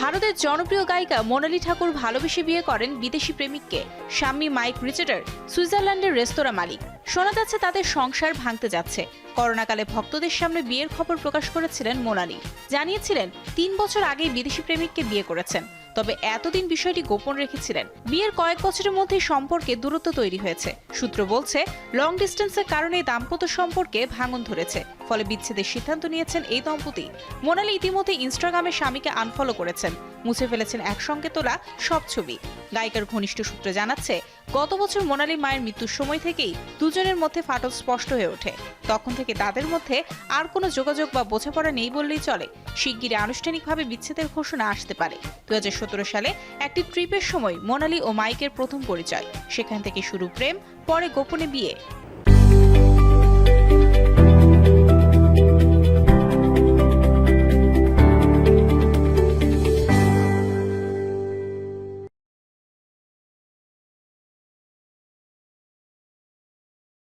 ভারতের জনপ্রিয় গায়িকা মোনালি ঠাকুর ভালোবেসে বিয়ে করেন বিদেশি প্রেমিককে। স্বামী মাইক রিচার্ডার সুইজারল্যান্ডের রেস্তোরাঁ মালিক। শোনা যাচ্ছে তাদের সংসার ভাঙতে যাচ্ছে। করোনাকালে ভক্তদের সামনে বিয়ের খবর প্রকাশ করেছিলেন মোনালি। জানিয়েছিলেন, তিন বছর আগেই বিদেশি প্রেমিককে বিয়ে করেছেন। তবে এতদিন বিষয়টি গোপন রেখেছিলেন। বিয়ের কয়েক বছরের মধ্যে সম্পর্কে দূরত্ব তৈরি হয়েছে। সূত্র বলছে লং ডিস্টেন্সের কারণে দাম্পত্য সম্পর্কে ভাঙন ধরেছে, ফলে বিচ্ছেদের সিদ্ধান্ত নিয়েছেন এই দম্পতি। মোনালি ইতিমধ্যে ইনস্টাগ্রামে স্বামীকে আনফলো করেছেন। মুছে ফেলেছেন একসঙ্গে তোলা সব ছবি। গায়িকার ঘনিষ্ঠ সূত্র জানাচ্ছে, গত বছর মোনালি মায়ের মৃত্যুর সময় থেকেই দুজনের মধ্যে ফাটল স্পষ্ট হয়ে ওঠে। তখন থেকে তাদের মধ্যে আর কোনো যোগাযোগ বা বোঝাপড়া নেই বললেই চলে। শিগগিরই আনুষ্ঠানিকভাবে বিচ্ছেদের ঘোষণা আসতে পারে। দু হাজার সালে একটি ট্রিপের সময় মোনালি ও মাইকের প্রথম পরিচয়। সেখান থেকে শুরু প্রেম, পরে গোপনে বিয়ে।